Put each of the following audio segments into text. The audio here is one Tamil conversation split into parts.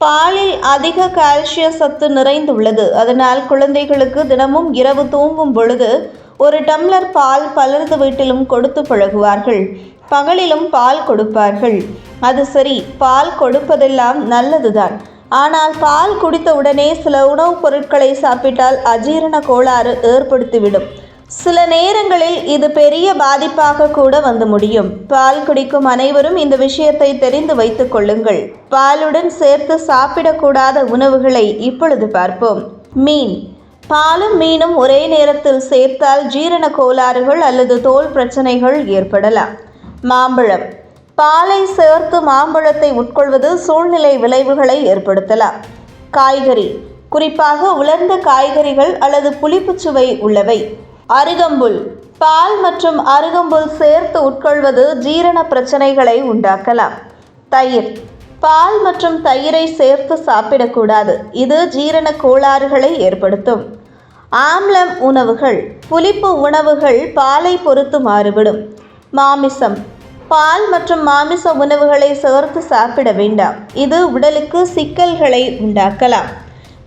பாலில் அதிக கால்சிய சத்து நிறைந்துள்ளது. அதனால் குழந்தைகளுக்கு தினமும் இரவு தூங்கும் பொழுது ஒரு டம்ளர் பால் பலரது வீட்டிலும் கொடுத்து பழகுவார்கள். பகலிலும் பால் கொடுப்பார்கள். அது சரி பால் கொடுப்பதெல்லாம் நல்லதுதான். ஆனால் பால் குடித்த உடனே சில உணவுப் பொருட்களை சாப்பிட்டால் அஜீரண கோளாறு ஏற்படுத்திவிடும். சில நேரங்களில் இது பெரிய பாதிப்பாக கூட வந்து முடியும். பால் குடிக்கும் அனைவரும் இந்த விஷயத்தை தெரிந்து வைத்துக் கொள்ளுங்கள். பாலுடன் சேர்த்து சாப்பிடக்கூடாத உணவுகளை இப்பொழுது பார்ப்போம். மீன். பாலும் மீனும் ஒரே நேரத்தில் சேர்த்தால் ஜீரண கோளாறுகள் அல்லது தோல் பிரச்சனைகள் ஏற்படலாம். மாம்பழம். பாலை சேர்த்து மாம்பழத்தை உட்கொள்வது சூழ்நிலை விளைவுகளை ஏற்படுத்தலாம். காய்கறி. குறிப்பாக உலர்ந்த காய்கறிகள் அல்லது புளிப்புச்சுவை உள்ளவை. அருகம்புல். பால் மற்றும் அருகம்புல் சேர்த்து உட்கொள்வது ஜீரண பிரச்சனைகளை உண்டாக்கலாம். தயிர். பால் மற்றும் தயிரை சேர்த்து சாப்பிடக்கூடாது. இது ஜீரண கோளாறுகளை ஏற்படுத்தும். ஆம்லம் உணவுகள். புளிப்பு உணவுகள் பாலை பொறுத்து மாறுபடும். மாமிசம். பால் மற்றும் மாமிச உணவுகளை சேர்த்து சாப்பிட வேண்டாம். இது உடலுக்கு சிக்கல்களை உண்டாக்கலாம்.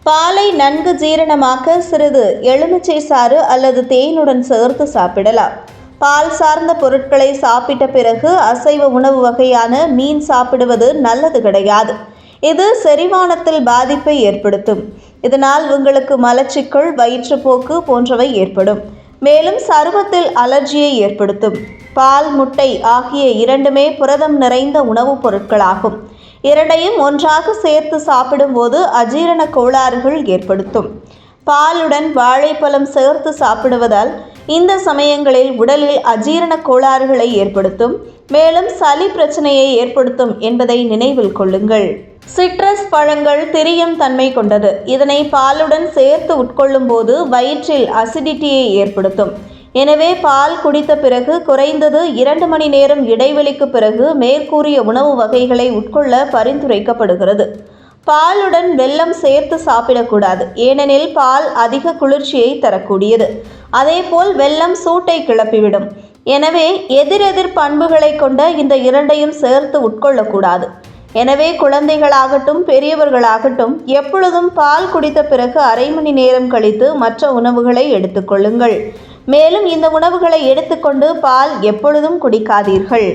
பாலை நன்கு ஜீரணமாக்க சிறிது எலுமிச்சை சாறு அல்லது தேனுடன் சேர்த்து சாப்பிடலாம். பால் சார்ந்த பொருட்களை சாப்பிட்ட பிறகு அசைவ உணவு வகையான மீன் சாப்பிடுவது நல்லது கிடையாது. இது செரிமானத்தில் பாதிப்பை ஏற்படுத்தும். இதனால் உங்களுக்கு மலச்சிக்கல் வயிற்றுப்போக்கு போன்றவை ஏற்படும். மேலும் சருமத்தில் அலர்ஜியை ஏற்படுத்தும். பால் முட்டை ஆகிய இரண்டுமே புரதம் நிறைந்த உணவுப் பொருட்களாகும். இரண்டையும் ஒன்றாக சேர்த்து சாப்பிடும்போது அஜீரண கோளாறுகள் ஏற்படுத்தும். பாலுடன் வாழைப்பழம் சேர்த்து சாப்பிடுவதால் இந்த சமயங்களில் உடலில் அஜீரண கோளாறுகளை ஏற்படுத்தும். மேலும் சளி பிரச்சனையை ஏற்படுத்தும் என்பதை நினைவில் கொள்ளுங்கள். சிட்ரஸ் பழங்கள் திரியும் தன்மை கொண்டது. இதனை பாலுடன் சேர்த்து உட்கொள்ளும் போது வயிற்றில் அசிடிட்டியை ஏற்படுத்தும். எனவே பால் குடித்த பிறகு குறைந்தது இரண்டு மணி நேரம் இடைவெளிக்கு பிறகு மேற்கூறிய உணவு வகைகளை உட்கொள்ள பரிந்துரைக்கப்படுகிறது. பாலுடன் வெல்லம் சேர்த்து சாப்பிடக்கூடாது. ஏனெனில் பால் அதிக குளிர்ச்சியை தரக்கூடியது. அதேபோல் வெல்லம் சூட்டை கிளப்பிவிடும். எனவே எதிரெதிர் பண்புகளை கொண்ட இந்த இரண்டையும் சேர்த்து உட்கொள்ளக்கூடாது. எனவே குழந்தைகளாகட்டும் பெரியவர்களாகட்டும் எப்பொழுதும் பால் குடித்த பிறகு அரை மணி நேரம் கழித்து மற்ற உணவுகளை எடுத்துக்கொள்ளுங்கள். மேலும் இந்த உணவுகளை எடுத்துக்கொண்டு பால் எப்பொழுதும் குடிக்காதீர்கள்.